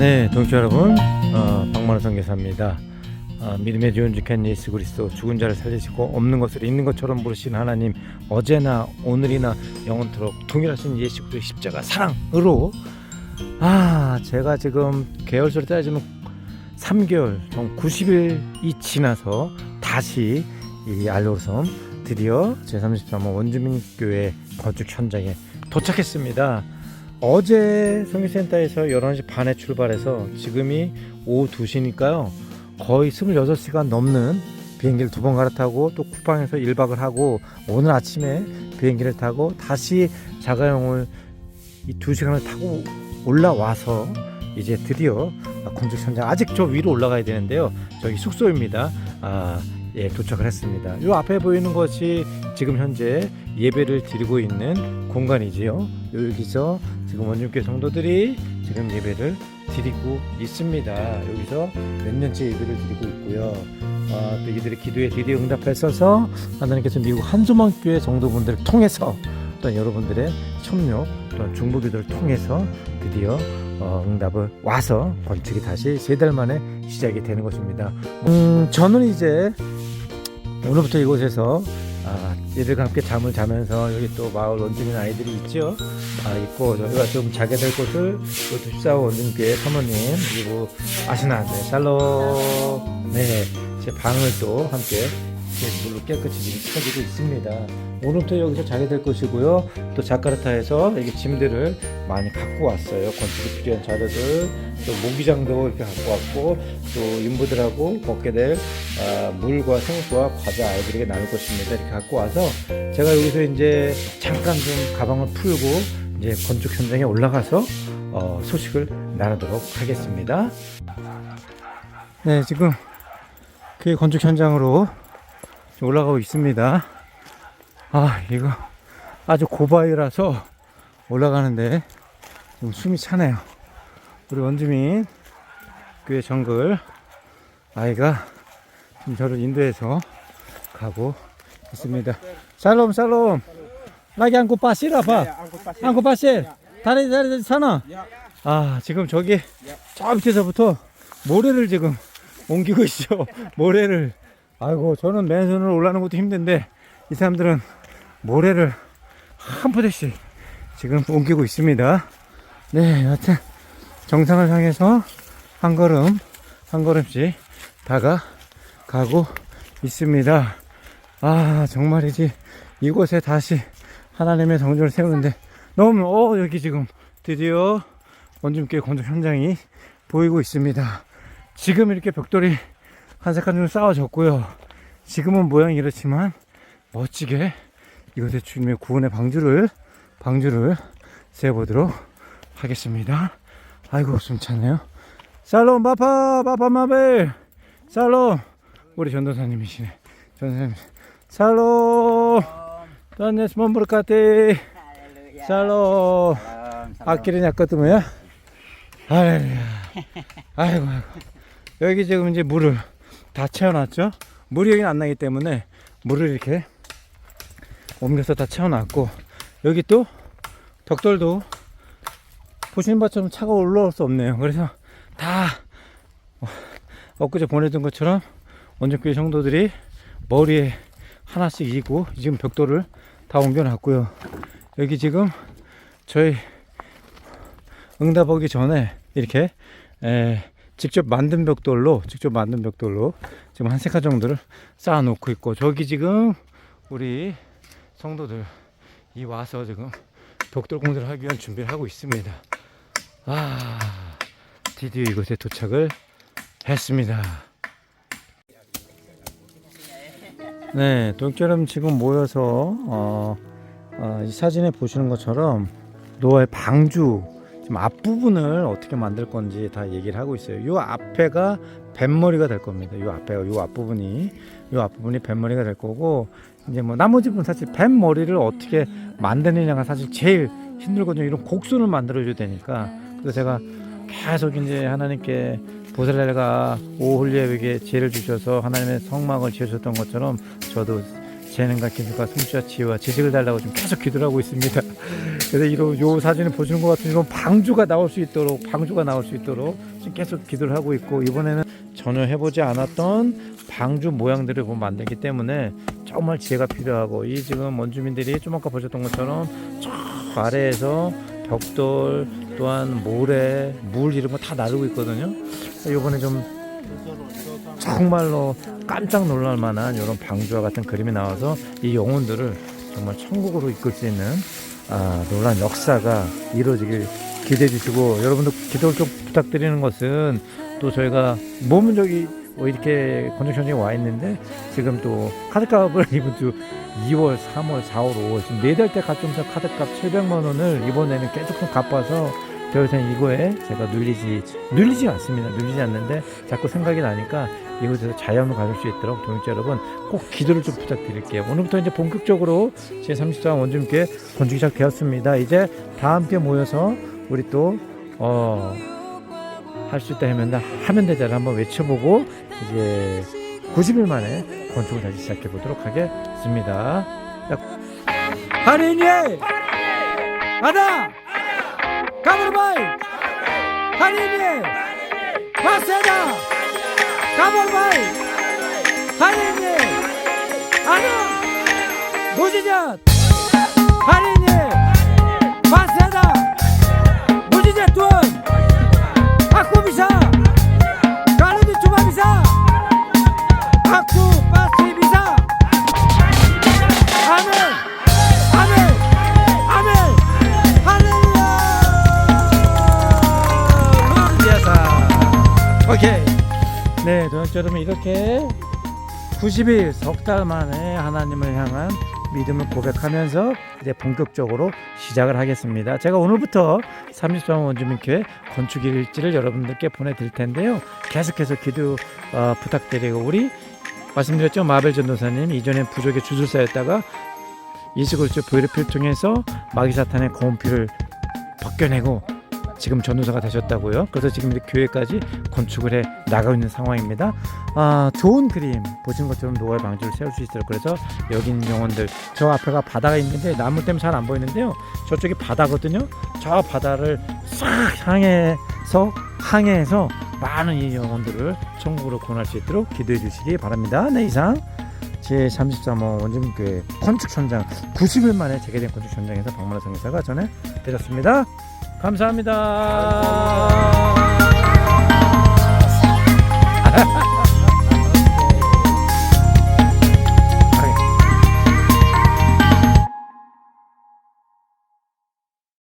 네, 동치 여러분, 어, 박만호 선교사입니다. 어, 믿음의 지원직한 예수 그리스도 죽은 자를 살리시고 없는 것을 있는 것처럼 부르신 하나님 어제나 오늘이나 영원토록 동일하신 예수 그리스도 십자가 사랑으로 아 제가 지금 계열수로 따지면 3개월 정 90일이 지나서 다시 이 알로섬 드디어 제33호 원주민교회 건축 현장에 도착했습니다. 어제 성교센터에서 11시 반에 출발해서 지금이 오후 2시니까요. 거의 26시간 넘는 비행기를 두 번 갈아타고 또 쿠팡에서 1박을 하고 오늘 아침에 비행기를 타고 다시 자가용을 이 2시간을 타고 올라와서 이제 드디어 건축 현장 아직 저 위로 올라가야 되는데요. 저기 숙소입니다. 아, 예, 도착을 했습니다. 요 앞에 보이는 것이 지금 현재 예배를 드리고 있는 공간이지요. 여기서 지금 원주교 성도들이 지금 예배를 드리고 있습니다. 여기서 몇 년째 예배를 드리고 있고요. 아, 또 이들의 기도에 드디어 응답했어서 하나님께서 미국 한조만 교회 성도분들을 통해서 또 여러분들의 협력 또 중보기도를 통해서 드디어 어, 응답을 와서 건축이 다시 세 달 만에 시작이 되는 것입니다. 음, 저는 이제 오늘부터 이곳에서 아, 얘들과 함께 잠을 자면서 여기 또 마을 원주민 아이들이 있죠. 아, 있고 저희가 좀 자게 될 곳을 또 14호 원주민교회 사모님 그리고 아시나 네, 샬롬 네, 제 방을 또 함께 이렇게 물로 깨끗이 지금 쳐주고 있습니다. 오늘부터 여기서 자게 될 것이고요. 또 자카르타에서 이렇게 짐들을 많이 갖고 왔어요. 건축에 필요한 자료들, 또 모기장도 이렇게 갖고 왔고, 또 인부들하고 먹게 될 아, 물과 생수와 과자 아이들에게 나눌 것입니다. 이렇게 갖고 와서 제가 여기서 이제 잠깐 좀 가방을 풀고 이제 건축 현장에 올라가서 어, 소식을 나누도록 하겠습니다. 네, 지금 그 건축 현장으로 지금 올라가고 있습니다. 아, 이거 아주 고바위라서 올라가는데 좀 숨이 차네요. 우리 원주민 교회 정글 아이가 지금 저를 인도해서 가고 있습니다. 샬롬, 샬롬. 나기 안고 빠실 아파. 안고 빠실. 다리, 다리, 사나. 아, 지금 저기 저 밑에서부터 모래를 지금 옮기고 있죠. 모래를. 아이고, 저는 맨손으로 올라가는 것도 힘든데 이 사람들은 모래를 한 포대씩 지금 옮기고 있습니다. 네, 여하튼 정상을 향해서 한 걸음 한 걸음씩 다가가고 있습니다. 아 정말이지 이곳에 다시 하나님의 성전을 세우는데 너무 어 여기 지금 드디어 원주교회 건축 현장이 보이고 있습니다. 지금 이렇게 벽돌이 한색한 줄 쌓아졌고요. 지금은 모양이 이렇지만 멋지게 이곳에 주님의 구원의 방주를 방주를 세워보도록 하겠습니다. 아이고 숨차네요. 샬롬 바파 바파 마벨. 샬롬. 우리 전도사님이시네. 전도사님. 샬롬. 또네스 몬브르카테 salam. 아끼리 냐거든요 할렐루야. 아이고 아이고. 여기 지금 이제 물을 다 채워놨죠? 물이 여기는 안 나기 때문에 물을 이렇게 옮겨서 다 채워놨고 여기 또 벽돌도 보시는 바처럼 차가 올라올 수 없네요. 그래서 다 어, 엊그제 보내준 것처럼 원정교회 성도들이 머리에 하나씩 이고 지금 벽돌을 다 옮겨놨고요. 여기 지금 저희 응답 오기 전에 이렇게 에, 직접 만든 벽돌로 직접 만든 벽돌로 지금 한세칸 정도를 쌓아 놓고 있고 저기 지금 우리 성도들 이 와서 지금 벽돌 공사를 하기 위한 준비를 하고 있습니다. 아 드디어 이곳에 도착을 했습니다. 네, 동처럼 지금 모여서 어, 어, 이 사진에 보시는 것처럼 노아의 방주 지금 앞부분을 어떻게 만들 건지 다 얘기를 하고 있어요. 요 앞에가 뱃머리가 될 겁니다. 요 앞에가 요 앞부분이 요 앞부분이 뱃머리가 될 거고 이제 뭐 나머지 부분 사실 뱃머리를 어떻게 만드느냐가 사실 제일 힘들거든요. 이런 곡선을 만들어 줘야 되니까 그래서 제가 계속 이제 하나님께 보살레가 오홀리에게 지혜를 주셔서 하나님의 성막을 지어줬던 것처럼 저도 재능과 기술과 솜씨와 지혜와 지식을 달라고 좀 계속 기도를 하고 있습니다. 그래서 이런 요 사진을 보시는 것 같은 이런 방주가 나올 수 있도록 방주가 나올 수 있도록 지금 계속 기도를 하고 있고 이번에는 전혀 해보지 않았던 방주 모양들을 뭐 만들기 때문에 정말 지혜가 필요하고 이 지금 원주민들이 좀 아까 보셨던 것처럼 저 아래에서 벽돌 또한 모래 물 이런 거 다 나르고 있거든요. 이번에 좀 정말로 깜짝 놀랄 만한 이런 방주와 같은 그림이 나와서 이 영혼들을 정말 천국으로 이끌 수 있는 아, 놀란 역사가 이루어지길 기대해 주시고 여러분들 기도를 좀 부탁드리는 것은 또 저희가 몸은 저기 뭐 이렇게 건축현장에 와 있는데 지금 또 카드값을 이번 주 2월, 3월, 4월, 5월 지금 네달 때 가점사 카드값 700만 원을 이번에는 계속 좀 갚아서 더 이상 이거에 제가 눌리지 눌리지 않습니다. 눌리지 않는데 자꾸 생각이 나니까 이곳에서 자연을 가질 수 있도록 동역자 여러분 꼭 기도를 좀 부탁드릴게요. 오늘부터 이제 본격적으로 제 30장 원주민께 건축이 시작되었습니다. 이제 다 함께 모여서 우리 또 어, 할 수 있다 하면 하면 되자를 한번 외쳐보고 이제 90일 만에 건축을 다시 시작해 보도록 하겠습니다. 하리니 아다 가볼바이! 하리니 바세다 무지잣 돈 아쿠비사 가르디 주바비사 여러분 이렇게 90일 석 달 만에 하나님을 향한 믿음을 고백하면서 이제 본격적으로 시작을 하겠습니다. 제가 오늘부터 30장 원주민교회 건축 일지를 여러분들께 보내드릴 텐데요. 계속해서 기도 어, 부탁드리고 우리 말씀드렸죠 마벨 전도사님 이전에 부족의 주술사였다가 이스그리스 보이르피를 통해서 마귀 사탄의 거운피를 벗겨내고 지금 전도사가 되셨다고요. 그래서 지금 이제 교회까지 건축을 해 나가고 있는 상황입니다. 아 좋은 그림 보신 것처럼 노을 방주를 세울 수 있도록 그래서 여기 있는 영혼들 저 앞에가 바다가 있는데 나무 때문에 잘 안 보이는데요. 저쪽이 바다거든요. 저 바다를 싹 향해서 항해해서 많은 이 영혼들을 천국으로 권할 수 있도록 기도해 주시기 바랍니다. 네 이상 제 33호 원주민교회 건축 현장 90일 만에 재개된 건축 현장에서 박만호 성교사가 전해 드렸습니다. 감사합니다.